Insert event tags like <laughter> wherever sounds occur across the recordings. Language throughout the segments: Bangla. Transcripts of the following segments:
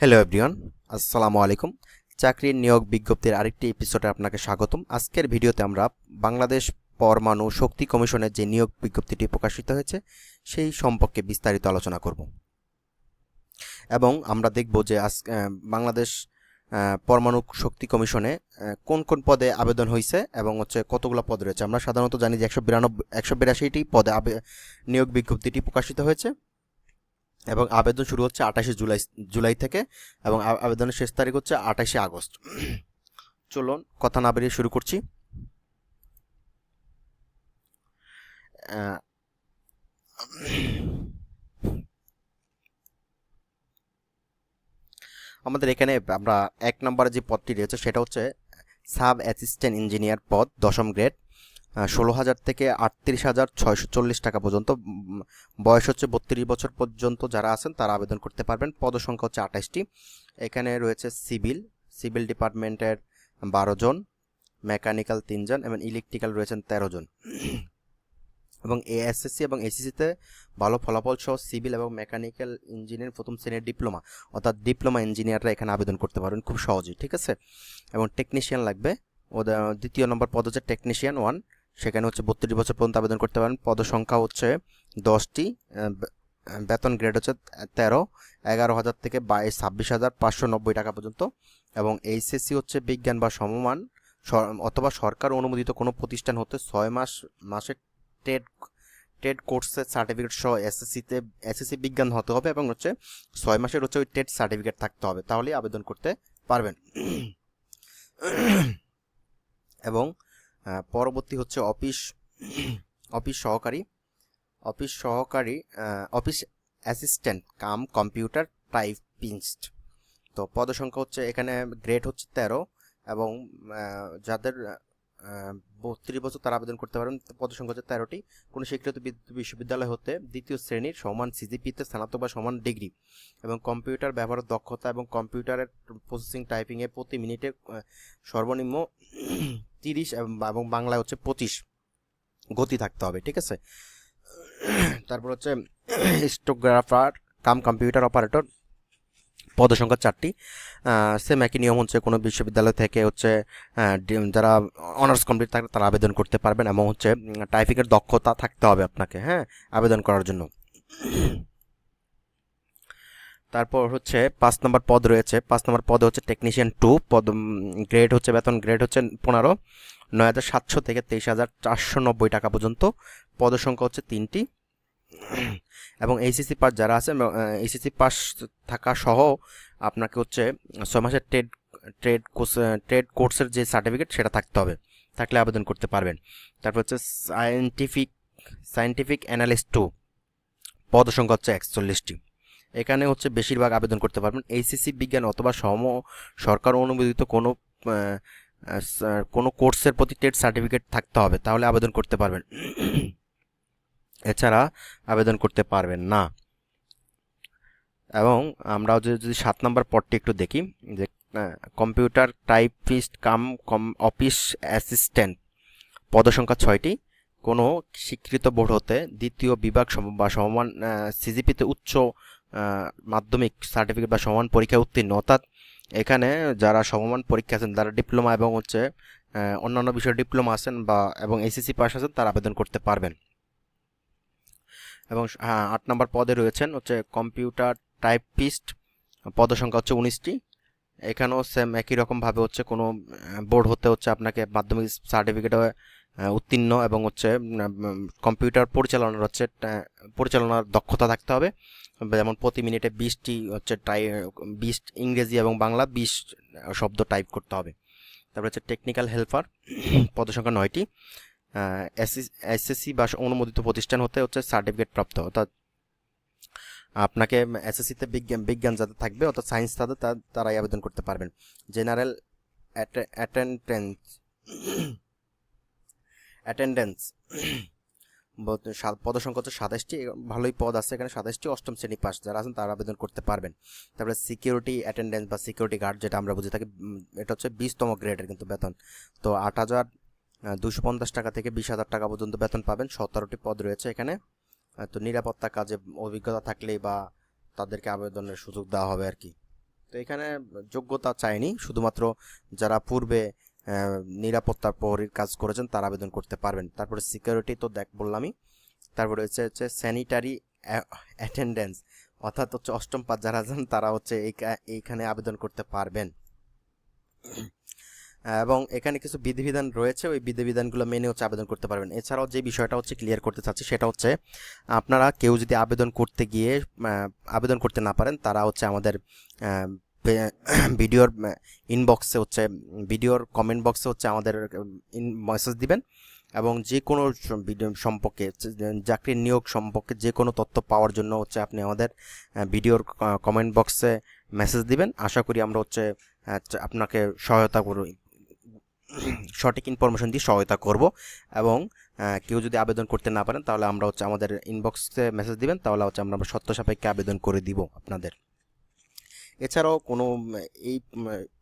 হ্যালো এভরিওয়ান আসসালামু আলাইকুম চাকরির নিয়োগ বিজ্ঞপ্তির আরেকটি এপিসোডে আপনাকে স্বাগতম। আজকের ভিডিওতে আমরা বাংলাদেশ পরমাণু শক্তি কমিশনের যে নিয়োগ বিজ্ঞপ্তিটি প্রকাশিত হয়েছে, সেই সম্পর্কে বিস্তারিত আলোচনা করব। এবং আমরা দেখব যে আজ বাংলাদেশ পরমাণু শক্তি কমিশনে কোন কোন পদে আবেদন হয়েছে এবং হচ্ছে কতগুলো পদ রয়েছে। আমরা সাধারণত জানি যে একশো বিরানব্বই, একশো বিরাশিটি পদে নিয়োগ বিজ্ঞপ্তিটি প্রকাশিত হয়েছে। এবং আবেদন শুরু হচ্ছে আঠাশে জুলাই জুলাই থেকে এবং আবেদনের শেষ তারিখ হচ্ছে আঠাশে আগস্ট। চলুন, কথা না বেরিয়ে শুরু করছি। আমাদের এখানে আমরা এক নম্বরে যে পদটি রয়েছে সেটা হচ্ছে সাব অ্যাসিস্ট্যান্ট ইঞ্জিনিয়ার পদ, দশম গ্রেড। ষোলো হাজার থেকে আটত্রিশ হাজার ছয়শো চল্লিশ টাকা পর্যন্ত। বয়স হচ্ছে বত্রিশ বছর পর্যন্ত যারা আছেন তারা আবেদন করতে পারবেন। পদসংখ্যা হচ্ছে আঠাশটি। এখানে রয়েছে সিভিল। সিভিল ডিপার্টমেন্টের বারো জন, মেকানিক্যাল তিনজন এবং ইলেকট্রিক্যাল রয়েছেন তেরো জন। এবং এএসএসসি এবং এসিসিতে ভালো ফলাফল সহ সিভিল এবং মেকানিক্যাল ইঞ্জিনিয়ার প্রথম শ্রেণির ডিপ্লোমা, অর্থাৎ ডিপ্লোমা ইঞ্জিনিয়াররা এখানে আবেদন করতে পারবেন খুব সহজেই, ঠিক আছে? এবং টেকনিশিয়ান লাগবে। ওদের দ্বিতীয় নম্বর পদ হচ্ছে টেকনিশিয়ান ওয়ান। সেখানে হচ্ছে বত্রিশ বছর পর্যন্ত আবেদন করতে পারেন। পদ সংখ্যা হচ্ছে দশটি বেতন গ্রেড হচ্ছে তেরো, এগারো হাজার থেকে বাইশ, ছাব্বিশ হাজার পাঁচশো নব্বই টাকা পর্যন্ত এবং এইচএসসি হচ্ছে বিজ্ঞান বা সমমান। অথবা সরকার অনুমোদিত কোনো প্রতিষ্ঠান হতে ছয় মাস মাসের টেড টেড কোর্সের সার্টিফিকেট সহ এসএসসিতে, এসএসসি বিজ্ঞান হতে হবে এবং হচ্ছে ছয় মাসের হচ্ছে ওই টেড সার্টিফিকেট থাকতে হবে। তাহলেই আবেদন করতে পারবেন। <clears throat> এবং পরবর্তী হচ্ছে অফিস <clears throat> অফিস সহকারী। অফিস সহকারী office assistant, cum, computer, typist. তো পদসংখ্যা হচ্ছে এখানে গ্রেড হচ্ছে তেরো এবং যাদের বত্রিশ বছর তারা আবেদন করতে পারেন পদসংখ্যা হচ্ছে তেরোটি। কোনো স্বীকৃত বিশ্ববিদ্যালয় হতে দ্বিতীয় শ্রেণির সমান সিজিপিতে স্নাতক বা সমান ডিগ্রি এবং কম্পিউটার ব্যবহারের দক্ষতা এবং কম্পিউটারের প্রসেসিং টাইপিংয়ে প্রতি মিনিটে সর্বনিম্ন তিরিশ এবং বাংলায় হচ্ছে পঁচিশ গতি থাকতে হবে, ঠিক আছে? তারপর হচ্ছে স্টোগ্রাফার কাম কম্পিউটার অপারেটর, পদসংখ্যা চারটি। সেম একই নিয়ম হচ্ছে কোনো বিশ্ববিদ্যালয় থেকে হচ্ছে যারা অনার্স কমপ্লিট থাকে তারা আবেদন করতে পারবেন এবং হচ্ছে টাইপিংয়ের দক্ষতা থাকতে হবে আপনাকে হ্যাঁ? আবেদন করার জন্য। তারপর হচ্ছে পাঁচ নম্বর পদ রয়েছে। পাঁচ নম্বর পদে হচ্ছে টেকনিশিয়ান টু পদ গ্রেড হচ্ছে বেতন গ্রেড হচ্ছে পনেরো, নয় হাজার সাতশো থেকে তেইশ হাজার চারশো নব্বই টাকা পর্যন্ত। পদসংখ্যা হচ্ছে তিনটি। এবং এইসিসি পাস যারা আছে এইসিসি পাস থাকা সহ আপনাকে হচ্ছে ছয় মাসের ট্রেড ট্রেড কোর্স ট্রেড কোর্সের যে সার্টিফিকেট সেটা থাকতে হবে। থাকলে আবেদন করতে পারবেন। তারপর হচ্ছে সায়েন্টিফিক সায়েন্টিফিক অ্যানালিস্ট টু পদসংখ্যা হচ্ছে একচল্লিশটি। এখানে হচ্ছে বেশিরভাগ আবেদন করতে পারবেন। এইচএসসি বিজ্ঞান অথবা সম সরকার অনুমোদিত কোনো কোনো কোর্সের প্রতি টেট সার্টিফিকেট থাকতে হবে, তাহলে আবেদন করতে পারবেন। এছাড়া আবেদন করতে পারবেন না। এবং আমরা যদি সাত নম্বর পদটি একটু দেখি, যে কম্পিউটার টাইপিস্ট কাম কম অফিস অ্যাসিস্ট্যান্ট, পদসংখ্যা ছয়টি, কোনো স্বীকৃত বোর্ড হতে দ্বিতীয় বিভাগ বা সমান সিজিপিতে উচ্চ মাধ্যমিক সার্টিফিকেট বা সমান পরীক্ষায় উত্তীর্ণ। অর্থাৎ এখানে যারা সমমান পরীক্ষা আছেন যারা ডিপ্লোমা এবং হচ্ছে অন্যান্য বিষয়ে ডিপ্লোমা আছেন বা, এবং এসএসসি পাস আছেন, তারা আবেদন করতে পারবেন। এবং হ্যাঁ আট নম্বর পদে রয়েছেন হচ্ছে কম্পিউটার টাইপিস্ট পদসংখ্যা হচ্ছে উনিশটি। এখানেও সেম একই রকমভাবে হচ্ছে কোনো বোর্ড হতে হচ্ছে আপনাকে মাধ্যমিক সার্টিফিকেটে উত্তীর্ণ এবং হচ্ছে কম্পিউটার পরিচালনার হচ্ছে পরিচালনার দক্ষতা থাকতে হবে। যেমন প্রতি মিনিটে বিশটি হচ্ছে টাই বিশ ইংরেজি এবং বাংলা, বিশ শব্দ টাইপ করতে হবে। তারপরে হচ্ছে টেকনিক্যাল হেল্পার পদসংখ্যা নয়টি। এসএসসি বা অনুমোদিত প্রতিষ্ঠান হতে হচ্ছে সার্টিফিকেট প্রাপ্ত। অর্থাৎ আপনাকে এসএসসিতে বিজ্ঞান বিজ্ঞান যাদের থাকবে, অর্থাৎ সায়েন্স তাদের তারাই আবেদন করতে পারবেন। জেনারেল অ্যাটেন্ডেন্স অ্যাটেন্ডেন্স পদসংখ্যা হচ্ছে সাতাশটি ভালোই পদ আছে এখানে, সাতাশটি অষ্টম শ্রেণি পাস যারা আছেন তারা আবেদন করতে পারবেন। তারপরে সিকিউরিটি অ্যাটেন্ডেন্স বা সিকিউরিটি গার্ড যেটা আমরা বুঝে থাকি এটা হচ্ছে বিশতম গ্রেডের কিন্তু বেতন। তো আট হাজার দুশো পঞ্চাশ টাকা থেকে বিশ হাজার টাকা পর্যন্ত বেতন পাবেন, সতেরোটি পদ রয়েছে এখানে। তো নিরাপত্তা কাজে অভিজ্ঞতা থাকলেই বা তাদেরকে আবেদনের সুযোগ দেওয়া হবে আর কি। তো এখানে যোগ্যতা চায়নি শুধুমাত্র যারা পূর্বে নিরাপত্তা প্রহরীর কাজ করেছেন, তারা আবেদন করতে পারবেন। তারপরে সিকিউরিটি তো দেখ বললামই তারপরে হচ্ছে হচ্ছে স্যানিটারি অ্যাটেন্ডেন্স অর্থাৎ হচ্ছে অষ্টম পাঁচ যারা আছেন, তারা হচ্ছে এই এইখানে আবেদন করতে পারবেন। এবং এখানে কিছু বিধিবিধান রয়েছে, ওই বিধিবিধানগুলো মেনে হচ্ছে আবেদন করতে পারবেন। এছাড়াও যে বিষয়টা হচ্ছে ক্লিয়ার করতে চাচ্ছি, সেটা হচ্ছে আপনারা কেউ যদি আবেদন করতে গিয়ে আবেদন করতে না পারেন, তারা হচ্ছে আমাদের <clears throat> ভিডিওর ইনবক্সে হচ্ছে, ভিডিওর কমেন্ট বক্সে হচ্ছে আমাদের ইন মেসেজ দিবেন এবং যে কোনো সম্পর্কে চাকরির নিয়োগ সম্পর্কে যে কোনো তথ্য পাওয়ার জন্য হচ্ছে আপনি আমাদের ভিডিওর কমেন্ট বক্সে মেসেজ দিবেন। আশা করি আমরা হচ্ছে আপনাকে সহায়তা করব, <clears throat> সঠিক ইনফরমেশন দিয়ে সহায়তা করব এবং কেউ যদি আবেদন করতে না পারেন তাহলে আমরা হচ্ছে আমাদের ইনবক্সে মেসেজ দিবেন, তাহলে হচ্ছে আমরা সত্য সাপেক্ষে আবেদন করে দিব আপনাদের। এছাড়াও কোনো এই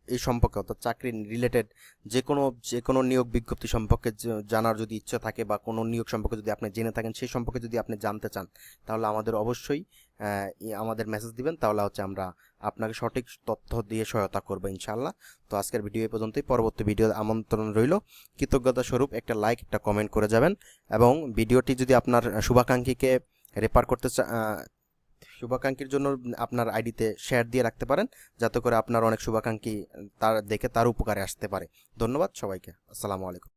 এই সম্পর্কে অর্থাৎ চাকরি রিলেটেড যে কোনো যে কোনো নিয়োগ বিজ্ঞপ্তি সম্পর্কে জানার যদি ইচ্ছা থাকে বা কোনো নিয়োগ সম্পর্কে যদি আপনি জেনে থাকেন সেই সম্পর্কে যদি আপনি জানতে চান, তাহলে আমাদের অবশ্যই আমাদের মেসেজ দিবেন। তাহলে হচ্ছে আমরা আপনাকে সঠিক তথ্য দিয়ে সহায়তা করব ইনশাল্লাহ তো আজকের ভিডিও এই পর্যন্তই। পরবর্তী ভিডিও আমন্ত্রণ রইল। কৃতজ্ঞতা স্বরূপ একটা লাইক একটা কমেন্ট করে যাবেন এবং ভিডিওটি যদি আপনার শুভাকাঙ্ক্ষীকে রেফার করতে শুভাকাঙ্ক্ষীর জন্য আপনার আইডিতে শেয়ার দিয়ে রাখতে পারেন, যাতে করে আপনার অনেক শুভাকাঙ্ক্ষী তার, দেখে তার উপকারে আসতে পারে। ধন্যবাদ সবাইকে। আসসালামু আলাইকুম।